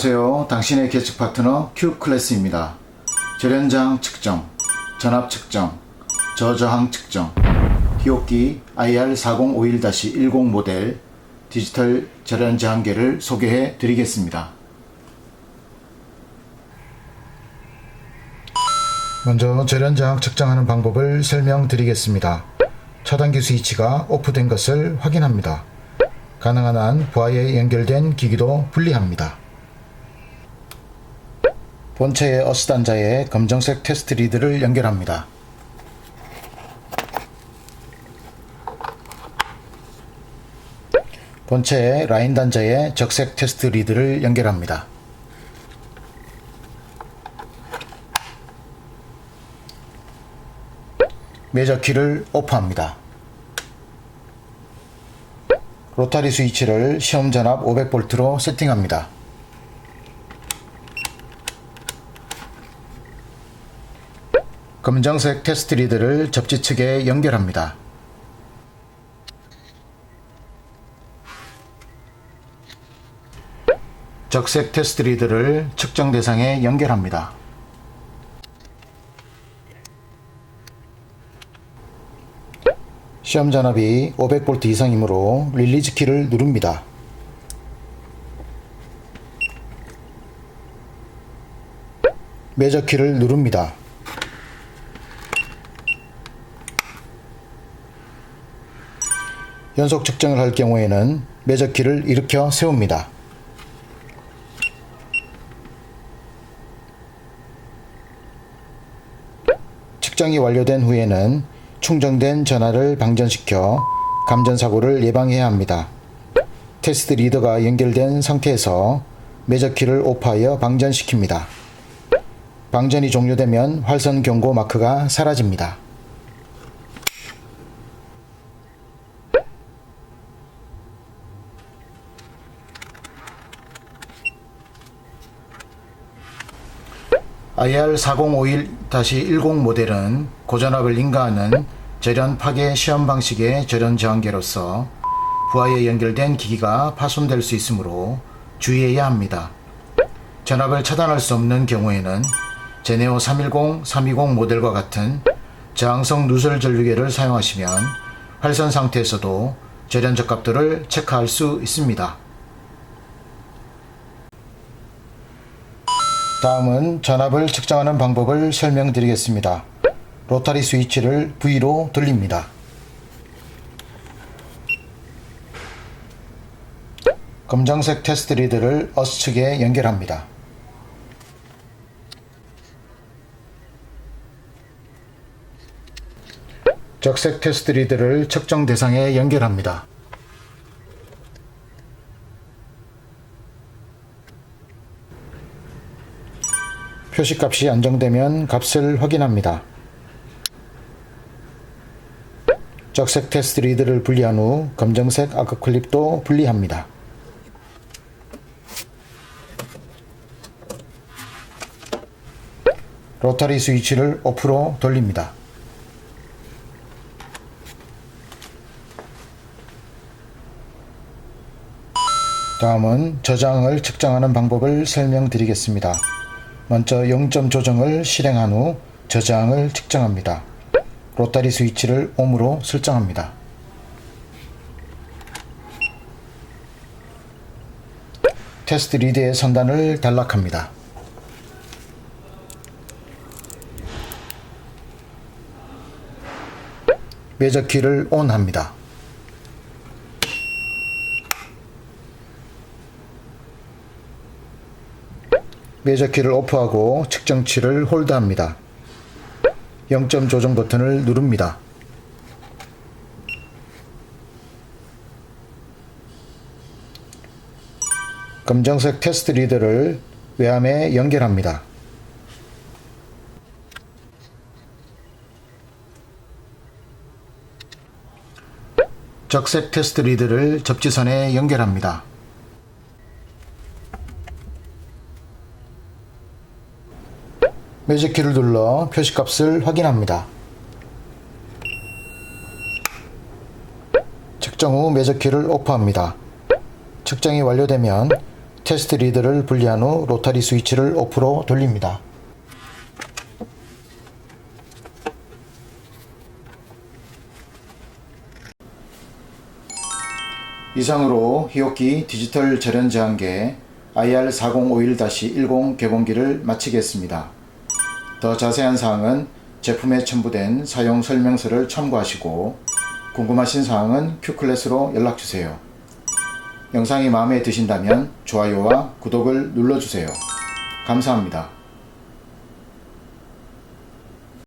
안녕하세요. 당신의 계측 파트너 Q클래스입니다. 절연장 측정, 전압 측정, 저저항 측정, 히오키 IR4051-10 모델 디지털 절연저항계를 소개해 드리겠습니다. 먼저 절연저항 측정하는 방법을 설명드리겠습니다. 차단기 스위치가 오프된 것을 확인합니다. 가능한 한 부하에 연결된 기기도 분리합니다. 본체의 어스 단자에 검정색 테스트 리드를 연결합니다. 본체의 라인 단자에 적색 테스트 리드를 연결합니다. 매저 키를 오프합니다. 로타리 스위치를 시험 전압 500V로 세팅합니다. 검정색 테스트 리드를 접지 측에 연결합니다. 적색 테스트 리드를 측정 대상에 연결합니다. 시험 전압이 500V 이상이므로 릴리즈 키를 누릅니다. 매저 키를 누릅니다. 연속 측정을 할 경우에는 매저 키를 일으켜 세웁니다. 측정이 완료된 후에는 충전된 전화를 방전시켜 감전 사고를 예방해야 합니다. 테스트 리더가 연결된 상태에서 매저키를 오프하여 방전시킵니다. 방전이 종료되면 활선 경고 마크가 사라집니다. IR4051-10 모델은 고전압을 인가하는 절연 파괴 시험 방식의 절연 저항계로서 부하에 연결된 기기가 파손될 수 있으므로 주의해야 합니다. 전압을 차단할 수 없는 경우에는 제네오 310, 320 모델과 같은 저항성 누설 전류계를 사용하시면 활선 상태에서도 절연 적합도를 체크할 수 있습니다. 다음은 전압을 측정하는 방법을 설명드리겠습니다. 로타리 스위치를 V로 돌립니다. 검정색 테스트 리드를 어스 측에 연결합니다. 적색 테스트 리드를 측정 대상에 연결합니다. 표시값이 안정되면 값을 확인합니다. 적색 테스트 리드를 분리한 후 검정색 아크 클립도 분리합니다. 로타리 스위치를 오프로 돌립니다. 다음은 저장을 측정하는 방법을 설명드리겠습니다. 먼저 0점 조정을 실행한 후 저장을 측정합니다. 로타리 스위치를 옴으로 설정합니다. 테스트 리드의 선단을 단락합니다. 매저 키를 ON합니다. 매저키를 오프하고 측정치를 홀드합니다. 0점 조정 버튼을 누릅니다. 검정색 테스트 리더를 외함에 연결합니다. 적색 테스트 리드를 접지선에 연결합니다. 매직키를 눌러 표시값을 확인합니다. 측정 후 매저키를 오프합니다. 측정이 완료되면 테스트 리드를 분리한 후 로타리 스위치를 오프로 돌립니다. 이상으로 히오키 디지털 절연 저항계 IR4051-10 개봉기를 마치겠습니다. 더 자세한 사항은 제품에 첨부된 사용 설명서를 참고하시고 궁금하신 사항은 큐클래스로 연락주세요. 영상이 마음에 드신다면 좋아요와 구독을 눌러주세요. 감사합니다.